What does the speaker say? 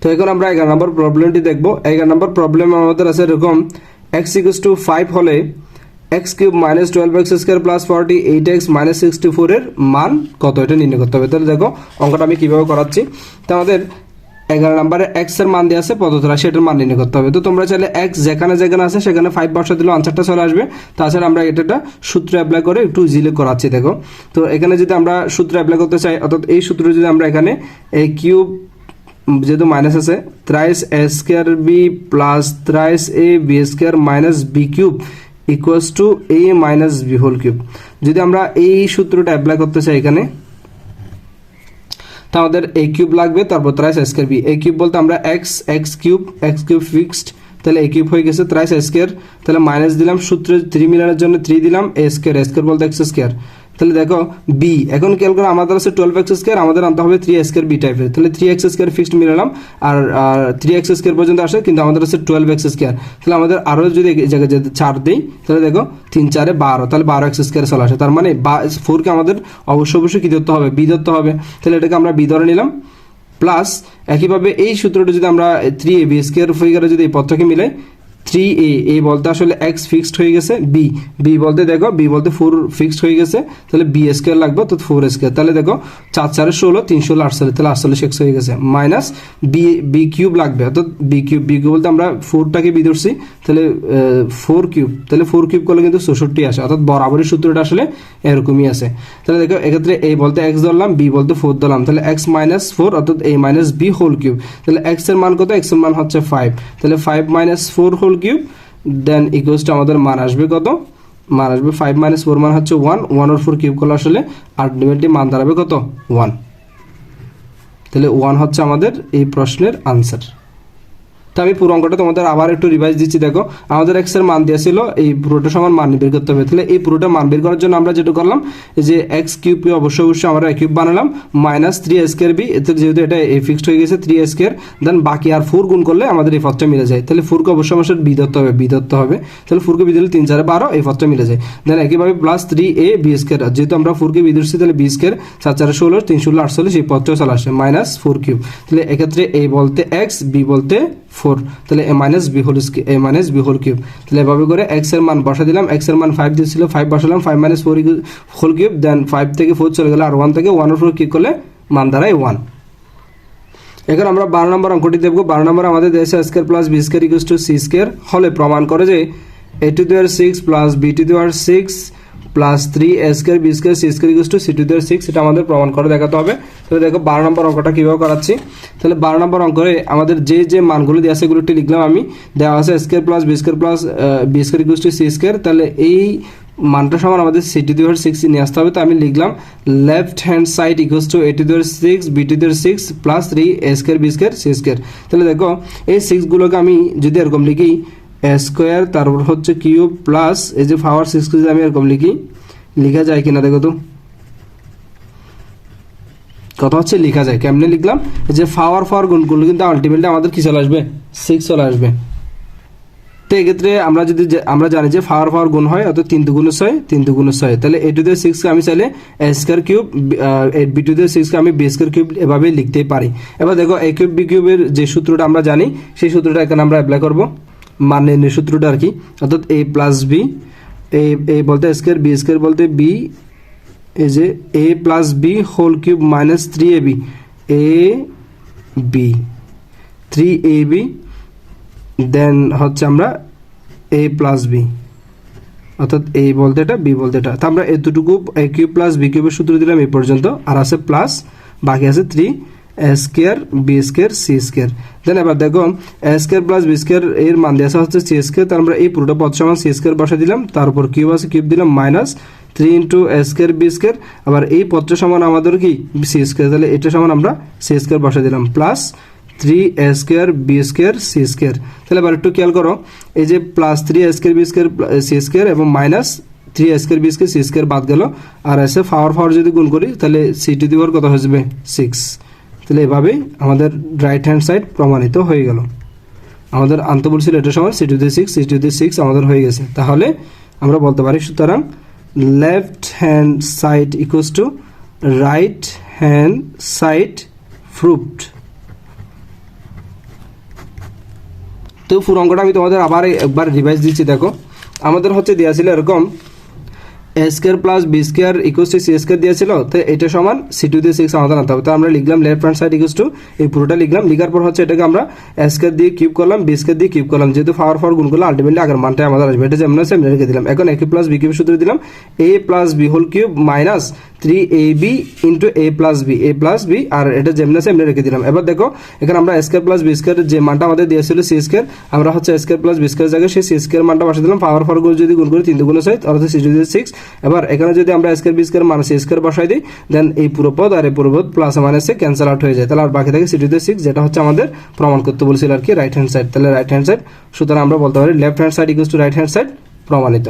তো এখন আমরা এগারো নম্বর প্রবলেমটি দেখব। এগারো নম্বর প্রবলেম আমাদের আছে এরকম এক্স ইকুয়াস টু ফাইভ হলে X cube minus twelve X square plus forty eight X minus sixty ফোরের মান কত? এটা নির্ণয় করতে হবে। তাহলে দেখো, অঙ্কটা আমি কীভাবে করাচ্ছি? তো আমাদের এগারো নম্বরে এক্সের মান দিয়ে আছে পদ্ধতি সেটার মান নির্ণয় করতে হবে। তো তোমরা চাইলে এক্স যেখানে যেখানে আছে, সেখানে ফাইভ বসা দিলে আনসারটা চলে আসবে। তাছাড়া আমরা এটা একটা সূত্র অ্যাপ্লাই করে একটু ইজিলি করাচ্ছি, দেখো। তো এখানে যদি আমরা সূত্র অ্যাপ্লাই করতে চাই, অর্থাৎ এই সূত্র যদি আমরা এখানে এই কিউব যেহেতু মাইনাস আছে thrice A square B plus thrice A B square minus B cube equals to A minus B whole cube যদি আমরা এই সূত্রটা অ্যাপ্লাই করতে চাই এখানে, তা আমাদের এ কিউব লাগবে, তারপর thrice square B A cube বলতে আমরা X X cube X cube fixed তাহলে এ কিউব হয়ে গেছে ত্রাইস স্কোয়ার তাহলে মাইনাস দিলাম, সূত্রে থ্রি মিলানোর জন্য থ্রি দিলাম এ স্কোয়ার স্কোয়ার বলতে এক্স স্কোয়ার তাহলে দেখো বি এখন খেয়াল করো আমাদের আছে টুয়েলভ এক্স স্কোয়ার আমাদের আনতে হবে থ্রি স্কোয়ার বি টাইপের তাহলে থ্রি এক্স স্কোয়ার ফিক্সড মিলালাম, আর থ্রি এক্স স্কোয়ার পর্যন্ত আসে, কিন্তু আমাদের আছে টুয়েলভ এক্স স্কোয়ার তাহলে আমাদের আরও যদি জায়গায় যদি চার দিই, তাহলে দেখো, তিন, চারে বারো, তাহলে বারো এক্স স্কোয়ার চলে আসে। তার মানে বা ফোরকে আমাদের অবশ্যই অবশ্যই কী ধরতে হবে? বি ধরতে হবে। তাহলে এটাকে আমরা বি ধরে নিলাম প্লাস একইভাবে এই সূত্রটা যদি আমরা থ্রি এ বি স্কোয়ার ফিগারে যদি এই পথটাকে মিলাই থ্রি এ এ বলতে আসলে এক্স ফিক্সড হয়ে গেছে বি বি বলতে দেখো বি বলতে ফোর ফিক্সড হয়ে গেছে, তাহলে বি স্কোয়ার লাগবে তো ফোর স্কোয়ার তাহলে দেখো, চার চারে ষোলো, তিন ষোলো আটচল্লিশ তাহলে আটচল্লিশ এক্স হয়ে গেছে। মাইনাস বি বি কিউব লাগবে, অর্থাৎ বি কিউব বি কিউব বলতে আমরা ফোরটাকে বি ধরছি, তাহলে ফোর কিউব তাহলে ফোর কিউব করলে কিন্তু চৌষট্টি আসে, অর্থাৎ বরাবরই সূত্রটা আসলে এরকমই আছে। তাহলে দেখো, এক্ষেত্রে এ বলতে এক্স ধরলাম বি বলতে ফোর ধরলাম, তাহলে এক্স মাইনাস ফোর অর্থাৎ A minus B whole cube তাহলে এক্সের মান কত? এক্সের মান হচ্ছে ফাইভ তাহলে five minus four whole cube then equals to আমাদের মান আসবে কত? মান আসবে ফাইভ মাইনাস ফোর মান হচ্ছে one one or four cube করলে আসলে আলটিমেটলি মান দাঁড়াবে কত? ওয়ান তাহলে ওয়ান হচ্ছে আমাদের এই প্রশ্নের আনসার তো আমি পুরো অঙ্কটা তোমাদের আবার একটু রিভাইজ দিচ্ছি, দেখো। আমাদের এক্সের মান দিয়েছিল, এই পুরোটা সমান মান বের করতে হবে। তাহলে এই পুরোটা মান বের করার জন্য আমরা যেটা করলাম যে এক্স কিউবকে অবশ্যই অবশ্যই আমরা কিউব বানালাম মাইনাস থ্রি স্কোয়ার বি এতে যেহেতু এটা এ ফিক্সড হয়ে গেছে থ্রি স্কোয়ার দেন বাকি আর ফোর গুণ করলে আমাদের এই পথটা মিলে যায়। তাহলে ফোরকে অবশ্যই অবশ্যই বি ধরতে হবে বি ধরতে হবে। তাহলে ফোরকে বি দিলে তিন, চারে বারো, এই পথটা মিলে যায়। দেন একইভাবে plus three A B square যেহেতু আমরা ফোরকে বি ধরছি, তাহলে বি স্কোয়ার চার, চারে ষোলো, তিন, ষোলো, আটচল্লিশ, এই পথটাও চলে আসে মাইনাস ফোর কিউব তাহলে এক্ষেত্রে এ বলতে এক্স বি বলতে ফোর তাহলে A minus B whole A minus B whole cube তাহলে এভাবে করে এক্সের মান বসা দিলাম এক্সের মান ফাইভ দিয়েছিল ফাইভ বসালাম five minus four whole cube then five থেকে ফোর চলে গেলে আর ওয়ান থেকে ওয়ান ফোর কিউব করলে মান দাঁড়ায় ওয়ান এখন আমরা বারো নম্বর অঙ্কটি দেখব। বারো নম্বর আমাদের দেশে square plus B square equals to C square হলে প্রমাণ করে যে A to the power six plus B to the power six plus three A square B square C square equals to C to the power six এটা আমাদের প্রমাণ করে দেখাতে হবে। তাহলে দেখো বারো নম্বর অঙ্কটা কীভাবে করাচ্ছি? তাহলে বারো নম্বর অঙ্করে আমাদের যে যে মানগুলো দেওয়া আছে এগুলোটি লিখলাম আমি। দেওয়া আছে square plus B square plus B square equals to C square তাহলে এই মানটা সমান আমাদের সি টু দেওয়ার সিক্স নিয়ে আসতে হবে। তো আমি লিখলাম left hand side equals to a to the power six b to the power six plus three a square b square c square তাহলে দেখো এই সিক্সগুলোকে আমি যদি এরকম লিখি স্কোয়ার তারপর হচ্ছে কিউব প্লাস এই যে পাওয়ার সিক্স যদি আমি এরকম লিখি, লিখা যায় কিনা দেখো তো। কথা হচ্ছে, লেখা যায়। কেমনে লিখলাম? যে পাওয়ার পাওয়ার গুণগুলো কিন্তু আলটিমেটলি আমাদের কি চলে আসবে? সিক্স চলে আসবে। তো এক্ষেত্রে আমরা যদি আমরা জানি যে পাওয়ার পাওয়ার গুণ হয়, অর্থাৎ তিন দুগুণ ছয়, তিন দুগুণ ছয়। তাহলে এ টু দিয়ে সিক্সকে আমি চাইলে a square cube b to দিয়ে সিক্সকে আমি বি স্কোয়ার কিউব এভাবেই লিখতেই পারি। এবার দেখো এ কিউব বি কিউবের যে সূত্রটা আমরা জানি, সেই সূত্রটা এখানে আমরা অ্যাপ্লাই করব। মানে সূত্রটা আর কি। অর্থাৎ এ প্লাস বি এ বলতে স্কোয়ার বি স্কোয়ার বলতে বি এই যে a plus b whole cube minus three a b a b three a b then হচ্ছে আমরা এ প্লাস বি অর্থাৎ এ বলতে এটা বি বলতে এটা। তো আমরা এতটুকু এ কিউব প্লাস বি কিউবের সূত্র দিলাম এই পর্যন্ত। আর আছে প্লাস বাকি আছে three square b square c square then এবার দেখো স্কোয়ার প্লাস বি স্কোয়ার এর মান দেওয়া হচ্ছে সি স্কোয়ার তার আমরা এই পুরোটা পদ সমান সি স্কোয়ার বসে দিলাম। তারপর কিউব আছে কিউব দিলাম minus three into square b square আবার এই পদটা সমান আমাদের কি? সি স্কোয়ার তাহলে এটা সমান আমরা সি স্কোয়ার বসে দিলাম plus three square b square c square তাহলে এবার একটু খেয়াল করো, এই যে plus three square b square c square এবং minus three square b square c square বাদ গেল, আর এসে ফাওয়ার ফাওয়ার যদি গুণ করি, তাহলে সি টু দিওয়ার কত হয়ে যাবে? সিক্স তাহলে এভাবেই আমাদের রাইট হ্যান্ড সাইড প্রমাণিত হয়ে গেল। আমাদের আন্ত বলছিল এটা সময় c to the six c to the six আমাদের হয়ে গেছে। তাহলে আমরা বলতে পারি সুতরাং left hand side equals to right hand side fruit. তো পুরো অঙ্কটা আমি তোমাদের আবার একবার রিভাইজ দিচ্ছি, দেখো। আমাদের হচ্ছে দেওয়া ছিল এরকম a square plus b square equals to c square দিয়েছিল, তো এটা সমান সি টু দিয়ে সিক্স আমাদের আনতে হবে। তো আমরা লিখলাম left hand side equals to এই পুরোটা লিখলাম, লিখার পর হচ্ছে এটাকে আমরা স্কোয়ার দিয়ে কিউব করলাম বি স্কোয়ার দিয়ে কিউব করলাম। যেহেতু পাওয়ার ফর গুণ করলে আলটিমেটলি আগের মানটা আমাদের আসবে। এটা যেমন আছে, আমি রেখে দিলাম। এখন a cube plus b cube সূত্র দিলাম। A plus b whole cube minus three a b into a plus b a plus b আর এটা যেমন এমনি রেখে দিলাম। এবার দেখো, এখানে আমরা স্কোয়ার প্লাস বি স্কোয়ার যে মানটা আমাদের দিয়েছিল সি স্কোয়ার আমরা হচ্ছে স্কোয়ার প্লাস বি স্কোয়ার জায়গায় সেই সি স্কোয়ার মানটা বসে দিলাম। পাওয়ার ফর যদি গুণ করি, তিন দুগুণ ছয় অর্থাৎ সি যদি সিক্স এবার এখানে যদি আমরা স্কোয়ার বি স্কোয়ার মানে সি স্কোয়ার বসাই দিই দেন এই পুরো পদ আর এই পুরো পদ প্লাস মাইনাসে ক্যান্সেল আউট হয়ে যায়। তাহলে আর বাকি থাকে সি টু সিক্স যেটা হচ্ছে আমাদের প্রমাণ করতে বলছিল আর কি রাইট হ্যান্ড সাইড তাহলে রাইট হ্যান্ড সাইড সুতরাং আমরা বলতে পারি left hand side equal to right hand side প্রমাণিত।